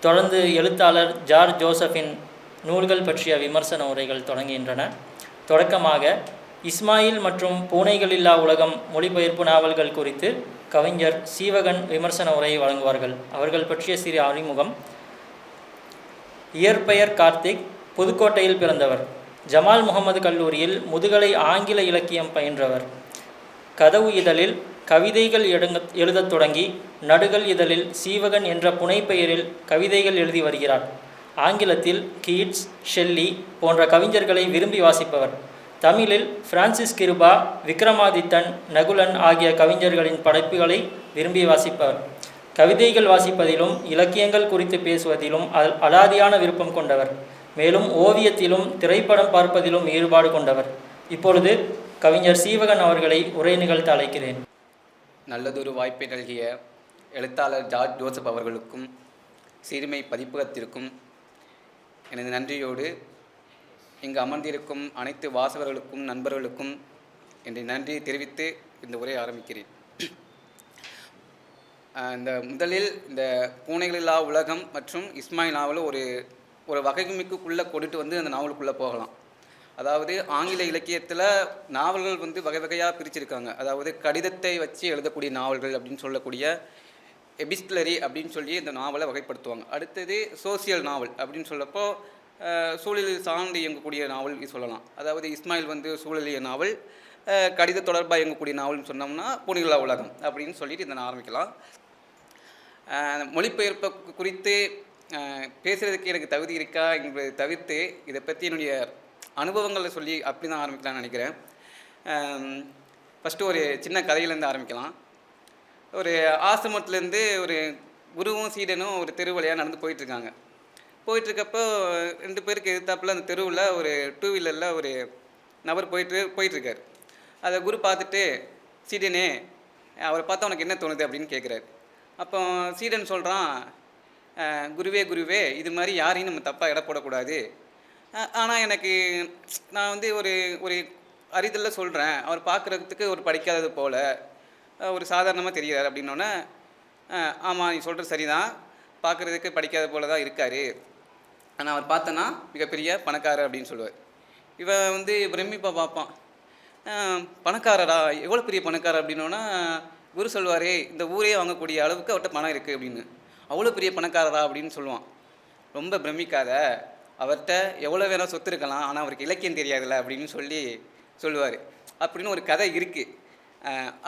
தொடர்ந்து எழுத்தாளர் George Josephine நூல்கள் பற்றிய விமர்சன உரைகள் தொடங்குகின்றன. தொடக்கமாக இஸ்மாயில் மற்றும் பூனைகளில்லா உலகம் மொழிபெயர்ப்பு நாவல்கள் குறித்து கவிஞர் சீவகன் விமர்சன உரையை வழங்குவார்கள். அவர்கள் பற்றிய சிறு அறிமுகம். இயற்பெயர் கார்த்திக் புதுக்கோட்டையில் பிறந்தவர். ஜமால் முகமது கல்லூரியில் முதுகலை ஆங்கில இலக்கியம் பயின்றவர். கதவு இதழில் கவிதைகள் எழுங்க எழுதத் தொடங்கி நடுகள் இதழில் சீவகன் என்ற புனைப்பெயரில் கவிதைகள் எழுதி வருகிறார். ஆங்கிலத்தில் கீட்ஸ் ஷெல்லி போன்ற கவிஞர்களை விரும்பி வாசிப்பவர். தமிழில் பிரான்சிஸ் கிருபா விக்ரமாதித்தன் நகுலன் ஆகிய கவிஞர்களின் படைப்புகளை விரும்பி வாசிப்பவர். கவிதைகள் வாசிப்பதிலும் இலக்கியங்கள் குறித்து பேசுவதிலும் அல் அலாதியான விருப்பம் கொண்டவர். மேலும் ஓவியத்திலும் திரைப்படம் பார்ப்பதிலும் ஈடுபாடு கொண்டவர். இப்பொழுது கவிஞர் சீவகன் அவர்களை உரை நிகழ்த்த அழைக்கிறேன். நல்லதொரு வாய்ப்பை நல்கிய எழுத்தாளர் ஜார்ஜ் ஜோசப் அவர்களுக்கும் சிறுமை பதிப்பகத்திற்கும் எனது நன்றியோடு இங்கு அமர்ந்திருக்கும் அனைத்து வாசகர்களுக்கும் நண்பர்களுக்கும் என்னை நன்றியை தெரிவித்து இந்த உரையை ஆரம்பிக்கிறேன். இந்த முதலில் இந்த பூனைகளில்லா உலகம் மற்றும் இஸ்மாயில் நாவலை ஒரு ஒரு வகைமிக்குள்ளே கொண்டுட்டு வந்து அந்த நாவலுக்குள்ளே போகலாம். அதாவது ஆங்கில இலக்கியத்தில் நாவல்கள் வந்து வகை வகையாக பிரிச்சிருக்காங்க. அதாவது கடிதத்தை வச்சு எழுதக்கூடிய நாவல்கள் அப்படின்னு சொல்லக்கூடிய எபிஸ்லரி அப்படின்னு சொல்லி இந்த நாவலை வகைப்படுத்துவாங்க. அடுத்தது சோசியல் நாவல் அப்படின்னு சொல்லப்போ சூழலில் சார்ந்து இயங்கக்கூடிய நாவல் சொல்லலாம். அதாவது இஸ்மாயில் வந்து சூழலிய நாவல் கடித தொடர்பாக இயங்கக்கூடிய நாவல்னு சொன்னோம்னா புனிகளா உலகம் அப்படின்னு சொல்லிட்டு இதை நான் ஆரம்பிக்கலாம். மொழிபெயர்ப்பு மொழிபெயர்ப்பை குறித்து பேசுகிறதுக்கு எனக்கு தகுதி இருக்கா என்பதை தவிர்த்து இதை பற்றி என்னுடைய அனுபவங்களை சொல்லி அப்படி தான் ஆரம்பிக்கலாம்னு நினைக்கிறேன். ஃபஸ்ட்டு ஒரு சின்ன கதையிலேருந்து ஆரம்பிக்கலாம். ஒரு ஆசிரமத்துலேருந்து ஒரு குருவும் சீடனும் ஒரு தெரு வழியாக நடந்து போயிட்டுருக்காங்க. போயிட்டுருக்கப்போ ரெண்டு பேருக்கு எதிர்த்தாப்பில் அந்த தெருவில் ஒரு டூ வீலரில் ஒரு நபர் போயிட்டு போயிட்டுருக்காரு. அதை குரு பார்த்துட்டு சீடனே அவரை பார்த்தா உனக்கு என்ன தோணுது? அப்படின்னு கேட்குறாரு அப்போ சீடன் சொல்கிறான் குருவே குருவே இது மாதிரி யாரையும் நம்ம தப்பாக எடை போடக்கூடாது. ஆனால் எனக்கு நான் வந்து ஒரு ஒரு அறிதலில் சொல்கிறேன் அவர் பார்க்குறதுக்கு ஒரு படிக்காதது போல் ஒரு சாதாரணமாக தெரிகிறார் அப்படின்னோடனே ஆமாம் நீ சொல்கிறது சரிதான். பார்க்குறதுக்கு படிக்காத போல தான் இருக்கார். ஆனால் அவர் பார்த்தேன்னா மிகப்பெரிய பணக்காரர் அப்படின்னு சொல்லுவார். இவன் வந்து பிரமிப்பாக பார்ப்பான். பணக்காரரா? எவ்வளோ பெரிய பணக்காரர் அப்படின்னோன்னா குரு சொல்வாரே இந்த ஊரே வாங்கக்கூடிய அளவுக்கு அவர்கிட்ட பணம் இருக்குது அப்படின்னு. அவ்வளோ பெரிய பணக்காரரா அப்படின்னு சொல்லுவான். ரொம்ப பிரமிக்காத. அவர்கிட்ட எவ்வளோ வேணால் சொத்து இருக்கலாம் ஆனால் அவருக்கு இலக்கியம் தெரியாதுல்ல அப்படின்னு சொல்லி சொல்லுவார். அப்படின்னு ஒரு கதை இருக்குது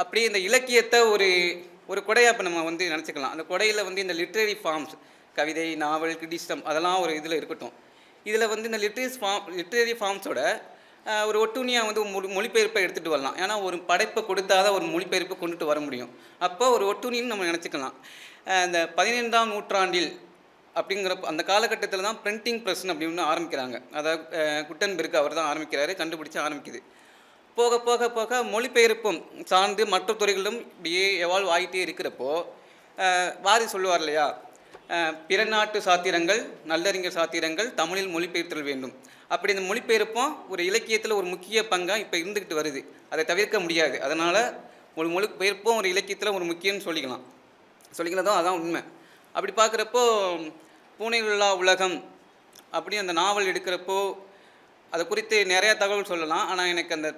அப்படியே இந்த இலக்கியத்தை ஒரு ஒரு கொடையாக இப்போ நம்ம வந்து நினச்சிக்கலாம். அந்த கொடையில் வந்து இந்த லிட்ரரி ஃபார்ம்ஸ் கவிதை நாவல் கிரிட்டிசம் அதெல்லாம் ஒரு இதில் இருக்கட்டும். இதில் வந்து இந்த லிட்ரரி ஃபார்ம் லிட்ரரி ஃபார்ம்ஸோட ஒரு ஒட்டுணியாக வந்து மொழி மொழிபெயர்ப்பை எடுத்துகிட்டு வரலாம். ஏன்னா ஒரு படைப்பை கொடுத்தாதான் ஒரு மொழிபெயர்ப்பை கொண்டுட்டு வர முடியும். அப்போ ஒரு ஒட்டுணின்னு நம்ம நினச்சிக்கலாம். இந்த பதினைந்தாம் நூற்றாண்டில் அப்படிங்கிறப்ப அந்த காலகட்டத்தில் தான் பிரிண்டிங் ப்ரெஸ்னு அப்படின்னு ஆரம்பிக்கிறாங்க. அதாவது குட்டன்பெருக்கு அவர் தான் ஆரம்பிக்கிறாரு கண்டுபிடிச்சு ஆரம்பிக்குது. போக போக போக மொழிபெயர்ப்பும் சார்ந்து மற்ற துறைகளிலும் இப்படியே எவால்வ் ஆகிட்டே இருக்கிறப்போ வாரி சொல்லுவார் இல்லையா? பிற நாட்டு சாத்திரங்கள் நல்லறிஞர் சாத்திரங்கள் தமிழில் மொழிபெயர்த்தல் வேண்டும். அப்படி இந்த மொழிபெயர்ப்பும் ஒரு இலக்கியத்தில் ஒரு முக்கிய பங்காக இப்போ இருந்துக்கிட்டு வருது. அதை தவிர்க்க முடியாது. அதனால் ஒரு மொழிபெயர்ப்பும் ஒரு இலக்கியத்தில் ஒரு முக்கியம்னு சொல்லிக்கலாம். சொல்லிக்கிறதும் அதான் உண்மை. அப்படி பார்க்குறப்போ பூனைவிழா உலகம் அப்படி அந்த நாவல் எடுக்கிறப்போ அதை குறித்து நிறையா தகவல் சொல்லலாம். ஆனால் எனக்கு அந்த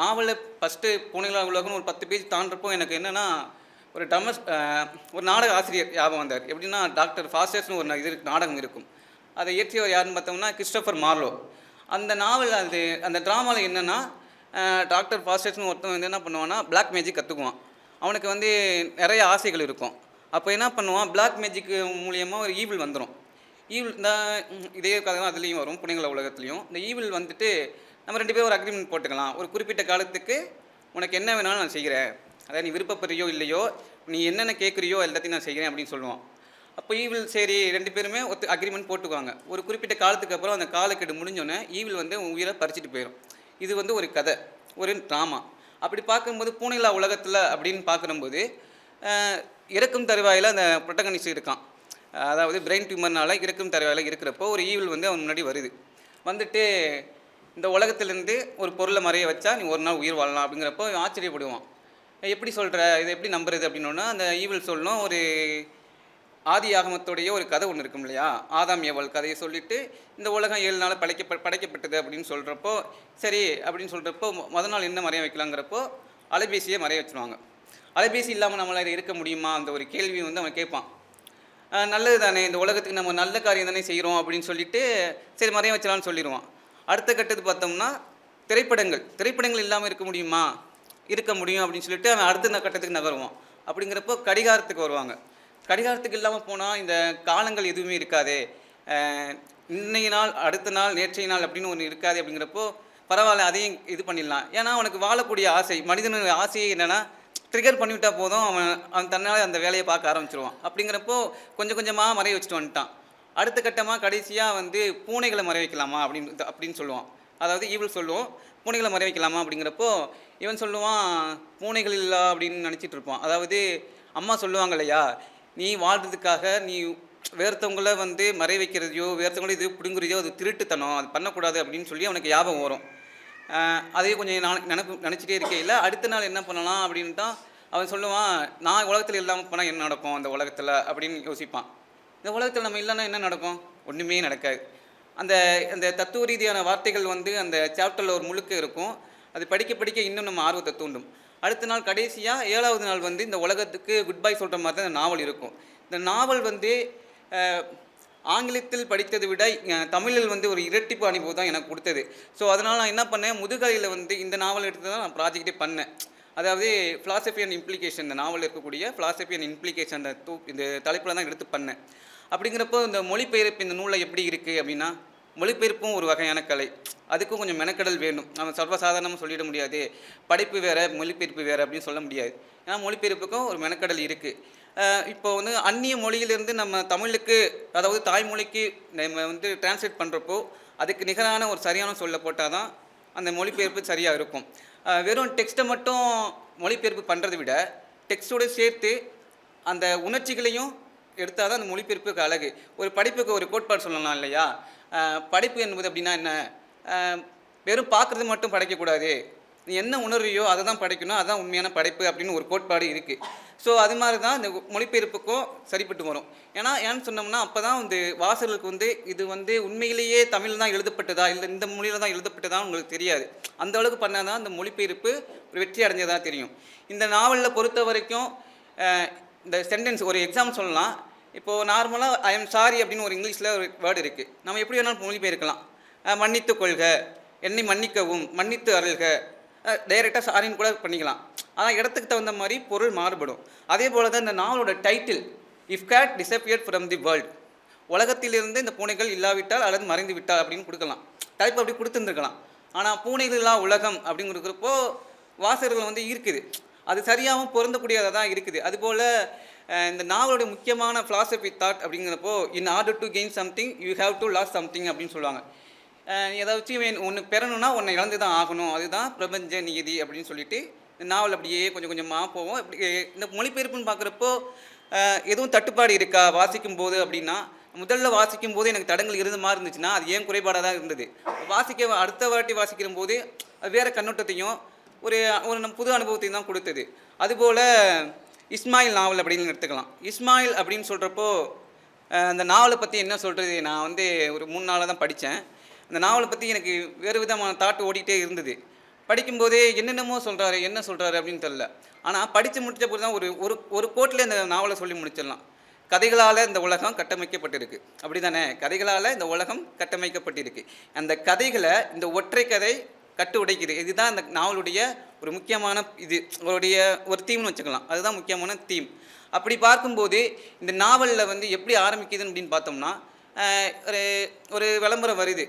நாவலில் ஃபஸ்ட்டு பூனைகளா உலகம்னு ஒரு பத்து பேஜ் தாண்டப்போ எனக்கு என்னென்னா ஒரு டமஸ் ஒரு நாடக ஆசிரியர் ஞாபகம் வந்தார். எப்படின்னா டாக்டர் ஃபாஸ்டர்ஸ்னு ஒரு இது நாடகம் இருக்கும். அதை இயற்றியவர் யாருன்னு பார்த்தோம்னா கிறிஸ்டோஃபர் மார்லோ. அந்த நாவல் அது அந்த ட்ராமாவில் என்னென்னா டாக்டர் ஃபாஸ்டர்ஸ்னு ஒருத்தன் வந்து என்ன பண்ணுவான்னா பிளாக் மேஜிக் கற்றுக்குவான் அவனுக்கு வந்து நிறைய ஆசைகள் இருக்கும். அப்போ என்ன பண்ணுவான்? பிளாக் மேஜிக் மூலியமாக ஒரு ஈவில் வந்துடும் ஈவில் இந்த இதே கதை தான் அதுலேயும் வரும் புனைகள உலகத்துலேயும். இந்த ஈவில் வந்துட்டு நம்ம ரெண்டு பேரும் ஒரு அக்ரிமெண்ட் போட்டுக்கலாம். ஒரு குறிப்பிட்ட காலத்துக்கு உனக்கு என்ன வேணாலும் நான் செய்கிறேன். அதாவது நீ விருப்பப்படுறியோ இல்லையோ நீ என்னென்ன கேட்குறியோ எல்லாத்தையும் நான் செய்கிறேன் அப்படின்னு சொல்லுவான். அப்போ ஈவில் சரி ரெண்டு பேருமே ஒத்து அக்ரிமெண்ட் போட்டுக்குவாங்க. ஒரு குறிப்பிட்ட காலத்துக்கு அப்புறம் அந்த காலக்கெடு முடிஞ்சோடனே ஈவில் வந்து உன் உயிரை பறிச்சுட்டு போயிடும் இது வந்து ஒரு கதை ஒரு ட்ராமா அப்படி பார்க்கும்போது பூனைலா உலகத்தில் அப்படின்னு பார்க்கும்போது இறக்கும் தருவாயில் அந்த புரட்டகனிஸ் இருக்கான். அதாவது பிரெயின் டியூமர்னால் இறக்கும் தருவாயில் இருக்கிறப்போ ஒரு ஈவில் வந்து அவன் முன்னாடி வருது. வந்துட்டு இந்த உலகத்துலேருந்து ஒரு பொருளை மறைய வச்சா நீ ஒரு நாள் உயிர் வாழலாம் அப்படிங்கிறப்போ ஆச்சரியப்படுவான். எப்படி சொல்கிற இதை எப்படி நம்புறது? அப்படின்னோன்னா அந்த ஈவில் சொல்லணும் ஒரு ஆதி ஆகமத்துடைய ஒரு கதை ஒன்று இருக்கும் இல்லையா? ஆதாம் ஏவல் கதையை சொல்லிட்டு இந்த உலகம் ஏழு நாள் படைக்க படைக்கப்பட்டது அப்படின்னு சொல்கிறப்போ சரி அப்படின்னு சொல்கிறப்போ மொதல் நாள் என்ன மறைய வைக்கலாங்கிறப்போ அலைபேசியை மறைய வச்சுருவாங்க. அலைபேசி இல்லாமல் நம்மளால் இருக்க முடியுமா? அந்த ஒரு கேள்வி வந்து அவன் கேட்பான். நல்லது தானே இந்த உலகத்துக்கு நம்ம நல்ல காரியம் தானே செய்கிறோம் அப்படின்னு சொல்லிட்டு சரி மறைய வச்சலாம்னு சொல்லிடுவான் அடுத்த கட்டத்து பார்த்தோம்னா திரைப்படங்கள். திரைப்படங்கள் இல்லாமல் இருக்க முடியுமா? இருக்க முடியும் அப்படின்னு சொல்லிட்டு அவன் அடுத்த கட்டத்துக்கு நகருவான். அப்படிங்கிறப்போ கடிகாரத்துக்கு வருவாங்க. கடிகாரத்துக்கு இல்லாமல் போனால் இந்த காலங்கள் எதுவுமே இருக்காதே. இன்னைய நாள் அடுத்த நாள் நேற்றைய நாள் அப்படின்னு ஒன்று இருக்காது அப்படிங்கிறப்போ பரவாயில்ல அதையும் இது பண்ணிடலாம். ஏன்னா அவனுக்கு வாழக்கூடிய ஆசை மனிதனுடைய ஆசையே என்னென்னா ட்ரிகர் பண்ணிவிட்டா போதும் அவன் அவன் தன்னால் அந்த வேலையை பார்க்க ஆரம்பிச்சிருவான். அப்படிங்கிறப்போ கொஞ்சம் கொஞ்சமாக மறைய வச்சுட்டு வந்துட்டான். அடுத்த கட்டமாக கடைசியாக வந்து பூனைகளை மறை வைக்கலாமா அப்படின்னு அப்படின்னு சொல்லுவான். அதாவது ஈவில் சொல்லுவோம். பூனைகளை மறை வைக்கலாமா அப்படிங்கிறப்போ இவன் சொல்லுவான் பூனைகள் இல்லா அப்படின்னு நினச்சிட்டு இருப்பான். அதாவது அம்மா சொல்லுவாங்க இல்லையா நீ வாழ்றதுக்காக நீ வேறுத்தவங்கள வந்து மறை வைக்கிறதையோ வேறுத்தவங்கள இது பிடுங்குறதையோ அது திருட்டுத்தனம் அது பண்ணக்கூடாது அப்படின்னு சொல்லி அவனுக்கு ஞாபகம் வரும். அதையே கொஞ்சம் நான் நினப்பு நினச்சிட்டே இருக்கையில் அடுத்த நாள் என்ன பண்ணலாம் அப்படின்னு தான் அவன் சொல்லுவான் நான் உலகத்தில் இல்லாமல் போனால் என்ன நடக்கும் அந்த உலகத்தில்? அப்படின்னு யோசிப்பான். இந்த உலகத்தில் நம்ம இல்லைன்னா என்ன நடக்கும்? ஒன்றுமே நடக்காது. அந்த அந்த தத்துவ ரீதியான வார்த்தைகள் வந்து அந்த சாப்டரில் ஒரு முழுக்க இருக்கும். அது படிக்க படிக்க இன்னும் நம்ம ஆர்வத்தை தூண்டும். அடுத்த நாள் கடைசியாக ஏழாவது நாள் வந்து இந்த உலகத்துக்கு குட் பை சொல்கிற மாதிரி தான் இந்த நாவல் இருக்கும். இந்த நாவல் வந்து ஆங்கிலத்தில் படித்ததை விட தமிழில் வந்து ஒரு இரட்டிப்பு அனுபவம் தான் எனக்கு கொடுத்தது. ஸோ அதனால் நான் என்ன பண்ணேன் முதுகலையில் வந்து இந்த நாவல் எடுத்து தான் நான் ப்ராஜெக்டே பண்ணேன். அதாவது ஃபிலாசபி அண்ட் இம்ப்ளிகேஷன் இந்த நாவல் இருக்கக்கூடிய ஃபிலாசபி அண்ட் இம்ப்ளிகேஷன் அந்த தூ இந்த தலைப்பில் தான் எடுத்து பண்ணேன். அப்படிங்கிறப்போ இந்த மொழிபெயர்ப்பு இந்த நூலில் எப்படி இருக்குது அப்படின்னா மொழிபெயர்ப்பும் ஒரு வகையான கலை. அதுக்கும் கொஞ்சம் மெனக்கடல் வேணும். நம்ம சர்வசாதாரணமாக சொல்லிட முடியாது. படைப்பு வேறு மொழிபெயர்ப்பு வேறு அப்படின்னு சொல்ல முடியாது. ஏன்னா மொழிபெயர்ப்புக்கும் ஒரு மெனக்கடல் இருக்குது இப்போ வந்து அந்நிய மொழியிலிருந்து நம்ம தமிழுக்கு அதாவது தாய்மொழிக்கு நம்ம வந்து டிரான்ஸ்லேட் பண்ணுறப்போ அதுக்கு நிகரான ஒரு சரியான சொல்ல போட்டால் தான் அந்த மொழிபெயர்ப்பு சரியாக இருக்கும். வெறும் டெக்ஸ்ட்டை மட்டும் மொழிபெயர்ப்பு பண்ணுறதை விட டெக்ஸ்டோடு சேர்த்து அந்த உணர்ச்சிகளையும் எடுத்தால் தான் அந்த மொழிபெயர்ப்புக்கு அழகு. ஒரு படிப்புக்கு ஒரு கோட்பாடு சொல்லலாம் இல்லையா? படிப்பு என்பது அப்படின்னா என்ன? வெறும் பார்க்குறது மட்டும் படைக்கக்கூடாது. நீ என்ன உணர்வையோ அதை தான் படைக்கணும் அதுதான் உண்மையான படைப்பு அப்படின்னு ஒரு கோட்பாடு இருக்குது ஸோ அது மாதிரி தான் இந்த மொழிபெயர்ப்புக்கும் சரிப்பட்டு வரும். ஏன்னா ஏன்னு சொன்னோம்னா அப்போ தான் வந்து வாசகர்களுக்கு வந்து இது வந்து உண்மையிலேயே தமிழ் தான் எழுதப்பட்டதா? இல்லை இந்த மொழியில் தான் எழுதப்பட்டதா உங்களுக்கு தெரியாது. அந்த அளவுக்கு பண்ணால் தான் இந்த மொழிபெயர்ப்பு ஒரு வெற்றி அடைஞ்சதாக தெரியும். இந்த நாவலில் பொறுத்த வரைக்கும் இந்த சென்டென்ஸ் ஒரு எக்ஸாம் சொல்லலாம். இப்போது நார்மலாக ஐ எம் சாரி அப்படின்னு ஒரு இங்கிலீஷில் ஒரு வேர்டு இருக்குது நம்ம எப்படி வேணாலும் மொழிபெயர்க்கலாம். மன்னித்து கொள்க. என்னை மன்னிக்கவும். மன்னித்து அருள்க. டைரெக்டாக சாரின்னு கூட பண்ணிக்கலாம். ஆனால் இடத்துக்கு தகுந்த மாதிரி பொருள் மாறுபடும். அதே போல் தான் இந்த நாவலோட title if cat disappear from the world உலகத்திலிருந்து இந்த பூனைகள் இல்லாவிட்டால் அல்லது மறைந்து விட்டால் அப்படின்னு கொடுக்கலாம். தலைப்பு அப்படி கொடுத்துருந்துருக்கலாம். ஆனால் பூனைகள் இல்லா உலகம் அப்படிங்கிறப்போ வாசகர்கள் வந்து இருக்குது அது சரியாகவும் பொருந்தக்கூடியதாக தான் இருக்குது. அதுபோல் இந்த நாவலோட முக்கியமான ஃபிலாசபி தாட் அப்படிங்கிறப்போ in order to gain something you have to lose something அப்படின்னு சொல்லுவாங்க. ஏதாச்சும் ஒன்று பெறணும்னா ஒன்றை இழந்து தான் ஆகணும். அதுதான் பிரபஞ்ச நியதி அப்படின்னு சொல்லிட்டு நாவல் அப்படியே கொஞ்சம் கொஞ்சமாக போவோம் இப்படி இந்த மொழிபெயர்ப்புன்னு பார்க்குறப்போ எதுவும் தட்டுப்பாடு இருக்கா? வாசிக்கும் போது அப்படின்னா முதல்ல வாசிக்கும் போது எனக்கு தடங்கள் இருந்த மாதிரி இருந்துச்சுன்னா அது ஏன் குறைபாடாக தான் இருந்தது? வாசிக்க அடுத்த வாட்டி வாசிக்கிற போது வேறு கண்ணோட்டத்தையும் ஒரு ஒரு நம் புது அனுபவத்தையும் தான் கொடுத்தது. அதுபோல் இஸ்மாயில் நாவல் அப்படின்னு எடுத்துக்கலாம். இஸ்மாயில் அப்படின்னு சொல்கிறப்போ அந்த நாவலை பற்றி என்ன சொல்கிறது நான் வந்து ஒரு மூணு நாளாக தான் படித்தேன் அந்த நாவலை பற்றி எனக்கு வேறு விதமான தாட்டு ஓடிக்கிட்டே இருந்தது. படிக்கும்போதே என்னென்னமோ சொல்கிறாரு என்ன சொல்கிறாரு அப்படின்னு தெரில ஆனால் படித்து முடித்த போது தான் ஒரு ஒரு ஒரு கோட்டில் இந்த நாவலை சொல்லி முடிச்சிடலாம். கதைகளால் இந்த உலகம் கட்டமைக்கப்பட்டிருக்கு. அப்படி தானே கதைகளால் இந்த உலகம் கட்டமைக்கப்பட்டிருக்கு. அந்த கதைகளை இந்த ஒற்றை கதை கட்டு உடைக்குது. இதுதான் இந்த நாவலுடைய ஒரு முக்கியமான இது. அவருடைய ஒரு தீம்னு வச்சுக்கலாம். அதுதான் முக்கியமான தீம். அப்படி பார்க்கும்போது இந்த நாவலில் வந்து எப்படி ஆரம்பிக்குதுன்னு அப்படின்னு பார்த்தோம்னா ஒரு ஒரு விளம்பரம் வருது.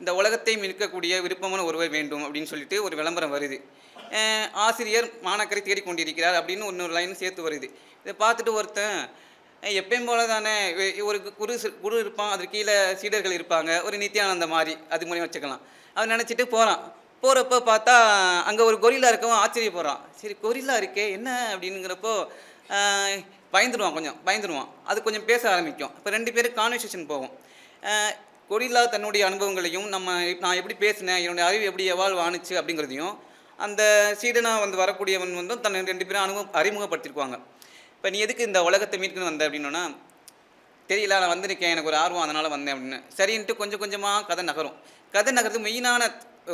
இந்த உலகத்தை மீட்கக்கூடிய விருப்பமான ஒருவர் வேண்டும் அப்படின்னு சொல்லிட்டு ஒரு விளம்பரம் வருது. ஆசிரியர் மாணாக்கரை தேடிக்கொண்டிருக்கிறார் அப்படின்னு இன்னொரு லைன் சேர்த்து வருது. இதை பார்த்துட்டு ஒருத்தன் எப்பயும் போல தானே ஒரு குரு குரு இருப்பான் அதற்கு கீழே சீடர்கள் இருப்பாங்க ஒரு நித்யானந்த மாதிரி அது மூலியம் வச்சுக்கலாம். அவன் நினச்சிட்டு போகிறான் போகிறப்ப பார்த்தா அங்கே ஒரு கொரில்லா இருக்கவும் ஆச்சரியப்படுறான். சரி கொரில்லா இருக்கே என்ன? அப்படிங்கிறப்போ பயந்துடுவான் பயந்துருவான் கொஞ்சம் பயந்துடுவான் அது கொஞ்சம் பேச ஆரம்பிக்கும். இப்போ ரெண்டு பேரும் கான்வர்சேஷன் போகும். கொரில்லா தன்னுடைய அனுபவங்களையும் நம்ம நான் எப்படி பேசினேன் என்னுடைய அறிவு எப்படி எவால்வ் ஆணுச்சு அப்படிங்கிறதையும் அந்த சீடனாக வந்து வரக்கூடியவன் வந்து தன்னை ரெண்டு பேரும் அனுபவம் அறிமுகப்படுத்திருக்குவாங்க இப்போ நீ எதுக்கு இந்த உலகத்தை மீட்கணும் வந்த அப்படின்னா தெரியல நான் வந்திருக்கேன் எனக்கு ஒரு ஆர்வம் அதனால் வந்தேன் அப்படின்னு. சரின்ட்டு கொஞ்சம் கொஞ்சமாக கதை நகரும். கதை நகரத்துக்கு மெயினான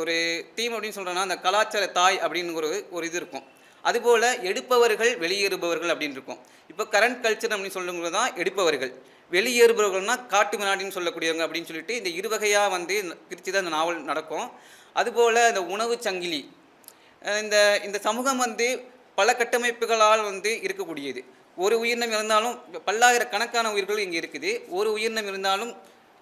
ஒரு தீம் அப்படின்னு சொல்கிறேன்னா அந்த கலாச்சார தாய் அப்படின்னு ஒரு ஒரு இது இருக்கும். அதுபோல் எடுப்பவர்கள் வெளியேறுபவர்கள் அப்படின்னு இருக்கும். இப்போ கரண்ட் கல்ச்சர் அப்படின்னு சொல்லும்போது தான் எடுப்பவர்கள். வெளியேறுபவர்கள்னா காட்டு மிராண்டின்னு சொல்லக்கூடியவங்க அப்படின்னு சொல்லிட்டு இந்த இரு வகையாக வந்து பிரித்து தான் இந்த நாவல் நடக்கும். அதுபோல் இந்த உணவு சங்கிலி. இந்த இந்த சமூகம் வந்து பல கட்டமைப்புகளால் வந்து இருக்கக்கூடியது. ஒரு உயிரினம் இருந்தாலும் பல்லாயிரக்கணக்கான உயிர்கள் இங்கே இருக்குது. ஒரு உயிரினம் இருந்தாலும்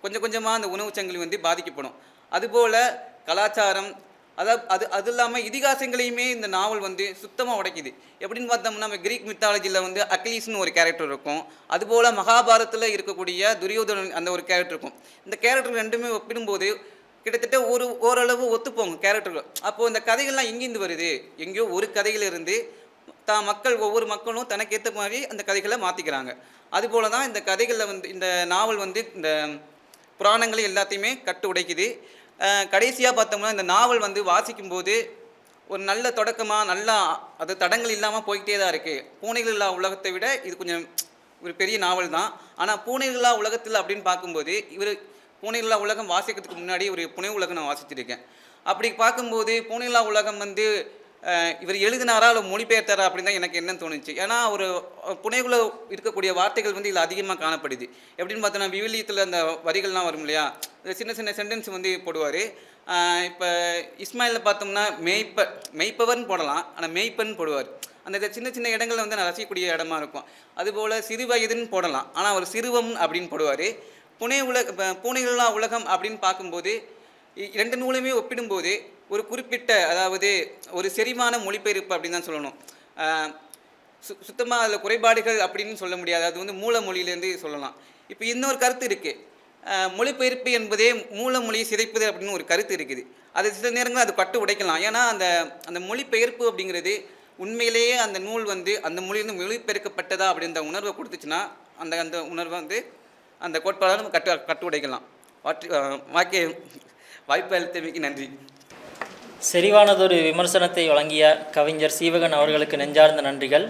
கொஞ்சம் கொஞ்சமாக அந்த உணவுச் சங்கிலி வந்து பாதிக்கப்படும். அதுபோல் கலாச்சாரம் அதாவது அது அது இல்லாமல் இதிகாசங்களையுமே இந்த நாவல் வந்து சுத்தமாக உடைக்குது. எப்படின்னு பார்த்தோம்னா நம்ம கிரீக் மித்தாலஜியில் வந்து அக்லீஸ்னு ஒரு கேரக்டர் இருக்கும். அதுபோல் மகாபாரத்தில் இருக்கக்கூடிய துரியோதனன் அந்த ஒரு கேரக்டர் இருக்கும். இந்த கேரக்டர் ரெண்டுமே ஒப்பிடும்போது கிட்டத்தட்ட ஒரு ஓரளவு ஒத்துப்போங்க கேரக்டர்கள் அப்போது இந்த கதைகள்லாம் எங்கேருந்து வருது? எங்கேயோ ஒரு கதையிலிருந்து தான் மக்கள் ஒவ்வொரு மக்களும் தனக்கேற்ற மாதிரி அந்த கதைகளை மாற்றிக்கிறாங்க அதுபோல தான் இந்த கதைகளில் வந்து இந்த நாவல் வந்து இந்த புராணங்களை எல்லாத்தையுமே கட்டு உடைக்குது. கடைசியாக பார்த்தோம்னா இந்த நாவல் வந்து வாசிக்கும்போது ஒரு நல்ல தொடக்கமாக நல்லா அது தடங்கள் இல்லாமல் போய்கிட்டே தான் இருக்குது பூனைகள் இல்லா உலகத்தை விட இது கொஞ்சம் ஒரு பெரிய நாவல் தான். ஆனால் பூனைகளா உலகத்தில் அப்படின்னு பார்க்கும்போது இவர் பூனைகளா உலகம் வாசிக்கிறதுக்கு முன்னாடி ஒரு புனை உலகம் நான் வாசிச்சிருக்கேன். அப்படி பார்க்கும்போது பூனைகளா உலகம் வந்து இவர் எழுதினாரா இல்லை மொழிபெயர்த்தாரா அப்படின்னு தான் எனக்கு என்ன தோணுச்சு. ஏன்னா ஒரு புனைகுல இருக்கக்கூடிய வார்த்தைகள் வந்து இதில் அதிகமாக காணப்படுது. எப்படின்னு பார்த்தோன்னா விவிலியத்தில் அந்த வரிகள்லாம் வரும் இல்லையா? இந்த சின்ன சின்ன சென்டென்ஸ் வந்து போடுவார். இப்போ இஸ்மாயிலில் பார்த்தோம்னா மெய்ப்ப மெய்ப்பவர்னு போடலாம். ஆனால் மெய்ப்பன் போடுவார். அந்த சின்ன சின்ன இடங்களில் வந்து நான் ரசிக்கக்கூடிய இடமா இருக்கும். அதுபோல் சிறு வயதுன்னு போடலாம். ஆனால் அவர் சிறுவம் அப்படின்னு போடுவார். புனே உலக இப்போ பூனைகளா உலகம் அப்படின்னு பார்க்கும்போது இரண்டு நூலுமே ஒப்பிடும்போது ஒரு குறிப்பிட்ட அதாவது ஒரு செறிவான மொழிபெயர்ப்பு அப்படின்னு தான் சொல்லணும். சு சுத்தமாக அதில் குறைபாடுகள் அப்படின்னு சொல்ல முடியாது. அது வந்து மூல மொழியிலேருந்து சொல்லலாம். இப்போ இன்னொரு கருத்து இருக்குது மொழிபெயர்ப்பு என்பதே மூல மொழியை சிதைப்பது அப்படின்னு ஒரு கருத்து இருக்குது. அது சில நேரங்களில் அது கட்டு உடைக்கலாம். ஏன்னா அந்த அந்த மொழிபெயர்ப்பு அப்படிங்கிறது உண்மையிலேயே அந்த நூல் வந்து அந்த மொழியிலிருந்து மொழிபெயர்க்கப்பட்டதா அப்படின்ற உணர்வை கொடுத்துச்சுன்னா அந்த அந்த உணர்வை வந்து அந்த கோட்பாடால் நம்ம கட்டு கட்டு உடைக்கலாம். வாக்கிய வாய்ப்பு அளித்தமைக்கு நன்றி. செறிவானதொரு விமர்சனத்தை வழங்கிய கவிஞர் சீவகன் அவர்களுக்கு நெஞ்சார்ந்த நன்றிகள்.